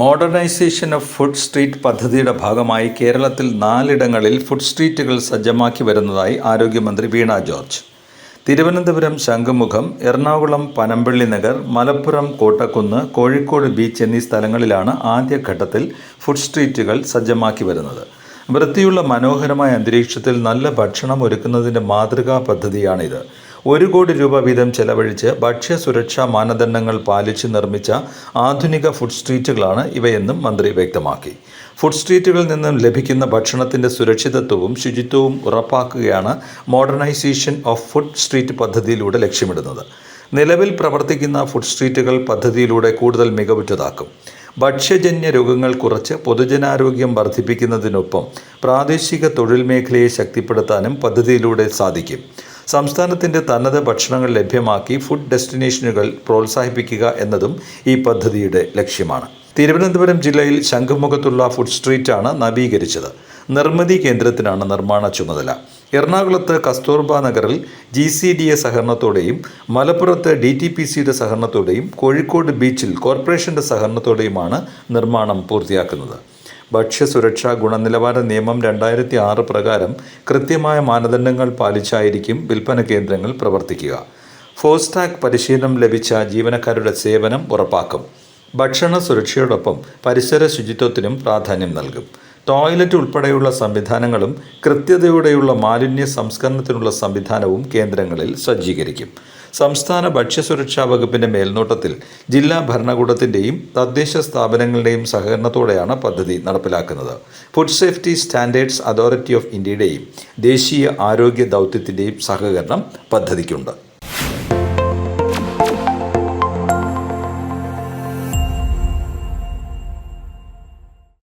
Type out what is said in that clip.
Modernisation of food street പദ്ധതിയുടെ ഭാഗമായി കേരളത്തിൽ നാലിടങ്ങളിൽ ഫുഡ് സ്ട്രീറ്റുകൾ സജ്ജമാക്കി വരുന്നതായി ആരോഗ്യമന്ത്രി വീണ ജോർജ്. തിരുവനന്തപുരം ശംഖുമുഖം എറണാകുളം പനമ്പള്ളി നഗർ മലപ്പുറം കോട്ടക്കുന്ന് കോഴിക്കോട് ബീച്ച് എന്നീ സ്ഥലങ്ങളിലാണ് ആദ്യഘട്ടത്തിൽ ഫുഡ് സ്ട്രീറ്റുകൾ സജ്ജമാക്കി വരുന്നത്. വൃത്തിയുള്ള മനോഹരമായ അന്തരീക്ഷത്തിൽ നല്ല ഭക്ഷണം ഒരുക്കുന്നതിന്റെ മാതൃകാ പദ്ധതിയാണിത്. ഒരു കോടി രൂപ വീതം ചെലവഴിച്ച് ഭക്ഷ്യ സുരക്ഷാ മാനദണ്ഡങ്ങൾ പാലിച്ച് നിർമ്മിച്ച ആധുനിക ഫുഡ് സ്ട്രീറ്റുകളാണ് ഇവയെന്നും മന്ത്രി വ്യക്തമാക്കി. ഫുഡ് സ്ട്രീറ്റുകളിൽ നിന്നും ലഭിക്കുന്ന ഭക്ഷണത്തിന്റെ സുരക്ഷിതത്വവും ശുചിത്വവും ഉറപ്പാക്കുകയാണ് മോഡേണൈസേഷൻ ഓഫ് ഫുഡ് സ്ട്രീറ്റ് പദ്ധതിയിലൂടെ ലക്ഷ്യമിടുന്നത്. നിലവിൽ പ്രവർത്തിക്കുന്ന ഫുഡ് സ്ട്രീറ്റുകൾ പദ്ധതിയിലൂടെ കൂടുതൽ മികവുറ്റതാക്കും. ഭക്ഷ്യജന്യ രോഗങ്ങൾ കുറച്ച് പൊതുജനാരോഗ്യം വർദ്ധിപ്പിക്കുന്നതിനൊപ്പം പ്രാദേശിക തൊഴിൽ മേഖലയെ ശക്തിപ്പെടുത്താനും പദ്ധതിയിലൂടെ സാധിക്കും. സംസ്ഥാനത്തിന്റെ തനത് ഭക്ഷണങ്ങൾ ലഭ്യമാക്കി ഫുഡ് ഡെസ്റ്റിനേഷനുകൾ പ്രോത്സാഹിപ്പിക്കുക എന്നതും ഈ പദ്ധതിയുടെ ലക്ഷ്യമാണ്. തിരുവനന്തപുരം ജില്ലയിൽ ശംഖുമുഖത്തുള്ള ഫുഡ് സ്ട്രീറ്റാണ് നവീകരിച്ചത്. നിർമ്മിതി കേന്ദ്രത്തിനാണ് നിർമ്മാണ ചുമതല. എറണാകുളത്ത് കസ്തൂർബ നഗറിൽ ജി സി ഡി എ സഹകരണത്തോടെയും മലപ്പുറത്ത് ഡി ടി പി സിയുടെ സഹകരണത്തോടെയും കോഴിക്കോട് ബീച്ചിൽ കോർപ്പറേഷന്റെ സഹകരണത്തോടെയുമാണ് നിർമ്മാണം പൂർത്തിയാക്കുന്നത്. ഭക്ഷ്യസുരക്ഷാ ഗുണനിലവാര നിയമം രണ്ടായിരത്തി ആറ് പ്രകാരം കൃത്യമായ മാനദണ്ഡങ്ങൾ പാലിച്ചായിരിക്കും വിൽപ്പന കേന്ദ്രങ്ങൾ പ്രവർത്തിക്കുക. ഫോസ്ടാഗ് പരിശീലനം ലഭിച്ച ജീവനക്കാരുടെ സേവനം ഉറപ്പാക്കും. ഭക്ഷണ സുരക്ഷയോടൊപ്പം പരിസര ശുചിത്വത്തിനും പ്രാധാന്യം നൽകും. ടോയ്ലറ്റ് ഉൾപ്പെടെയുള്ള സംവിധാനങ്ങളും കൃത്യതയോടെയുള്ള മാലിന്യ സംസ്കരണത്തിനുള്ള സംവിധാനവും കേന്ദ്രങ്ങളിൽ സജ്ജീകരിക്കും. സംസ്ഥാന ഭക്ഷ്യസുരക്ഷാ വകുപ്പിന്റെ മേൽനോട്ടത്തിൽ ജില്ലാ ഭരണകൂടത്തിന്റെയും തദ്ദേശ സ്ഥാപനങ്ങളുടെയും സഹകരണത്തോടെയാണ് പദ്ധതി നടപ്പിലാക്കുന്നത്. Food safety standards authority of ഇന്ത്യയുടെയും ദേശീയ ആരോഗ്യ ദൗത്യത്തിന്റെയും സഹകരണം പദ്ധതിക്കുണ്ട്.